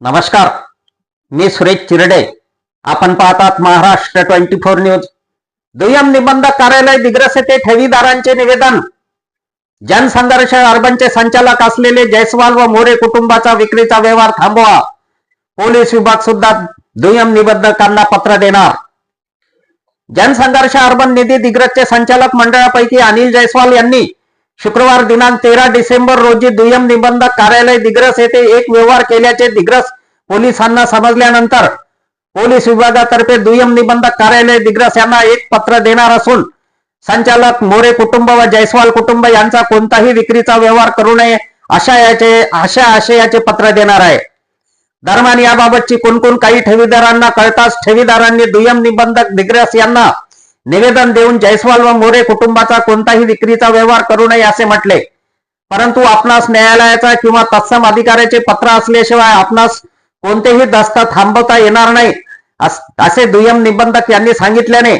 नमस्कार. मी सुरेश चिरडे. आपण पाहतात महाराष्ट्र ट्वेंटी फोर न्यूज. दुय्यम निबंधक कार्यालय दिग्रस येथे ठेवीदारांचे निवेदन. जनसंघर्ष अर्बनचे संचालक असलेले जयस्वाल व मोरे कुटुंबाचा विक्रीचा व्यवहार थांबवा. पोलीस विभाग सुद्धा दुय्यम निबंधकांना पत्र देणार. जनसंघर्ष अर्बन निधी दिग्रसचे संचालक मंडळापैकी अनिल जयस्वाल यांनी शुक्रवार दिनांक तेरा डिसेंबर रोजी दुय्यम निबंधक कार्यालय दिग्रस येथे एक व्यवहार केल्याचे दिग्रस पोलिसांना समजल्यानंतर पोलीस विभागातर्फे दुय्यम निबंधक कार्यालय दिग्रस यांना एक पत्र देणार असून संचालक मोरे कुटुंब व जयस्वाल कुटुंब यांचा कोणताही विक्रीचा व्यवहार करू नये अशा याचे अशा आशयाचे पत्र देणार आहे. दरम्यान याबाबतची कोणकोण काही ठेवीदारांना कळताच ठेवीदारांनी दुय्यम निबंधक दिग्रस यांना निवेदन देऊन जयस्वाल व मोरे कुटुंबाचा कोणताही विक्रीचा व्यवहार करू नये असे म्हटले. परंतु आपणास न्यायालयाचा किंवा तत्सम अधिकाऱ्याचे पत्र असल्याशिवाय आपणास कोणतेही दस्त थांबवता येणार नाही असे दुय्यम निबंधक यांनी सांगितल्याने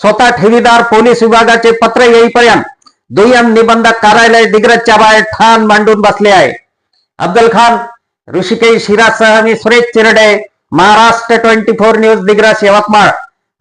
स्वतः ठेवीदार पोलीस विभागाचे पत्र येईपर्यंत दुय्यम निबंधक कार्यालय दिग्रजच्या बाहेर ठाण मांडून बसले आहे. अब्दुल खान ऋषिकेश हिरासह मी Suresh Chirde Maharashtra twenty four news Digras Yavatmal.